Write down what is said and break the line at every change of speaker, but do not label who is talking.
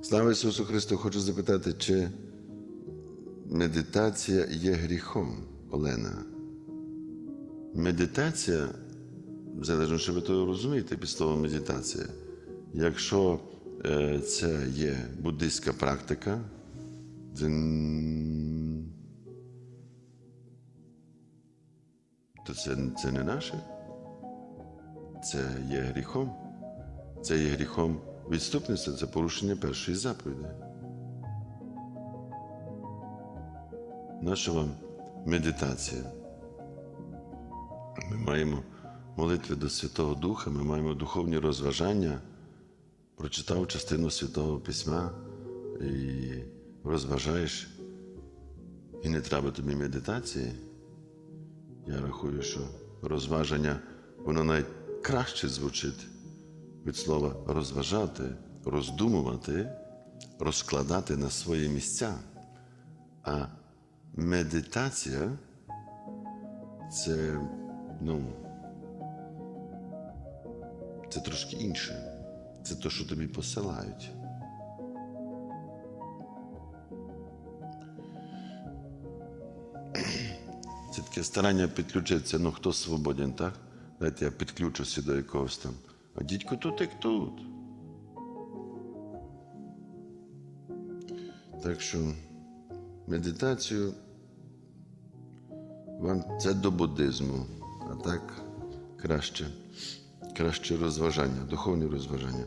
Слава Ісусу Христу! Хочу запитати, чи медитація є гріхом, Олена? Медитація, залежно, що ви то розумієте під словом медитація. Якщо е, це є буддистська практика, то це, це не наше. Це є гріхом. Це є гріхом відступництва, це порушення першої заповіді. Наша вам медитація. Ми маємо молитви до Святого Духа, ми маємо духовні розважання. Прочитав частину Святого Письма і розважаєш, і не треба тобі медитації. Я рахую, що розваження воно найкраще звучить від слова розважати, роздумувати, розкладати на свої місця. А медитація це, ну, це трошки інше. Це те, що тобі посилають. Це таке старання підключитися, ну хто свободен, так? Дайте я підключуся до якогось там. А дідько тут як тут. Так що медитацію вам це до буддизму, а так краще, краще розважання, духовні розважання.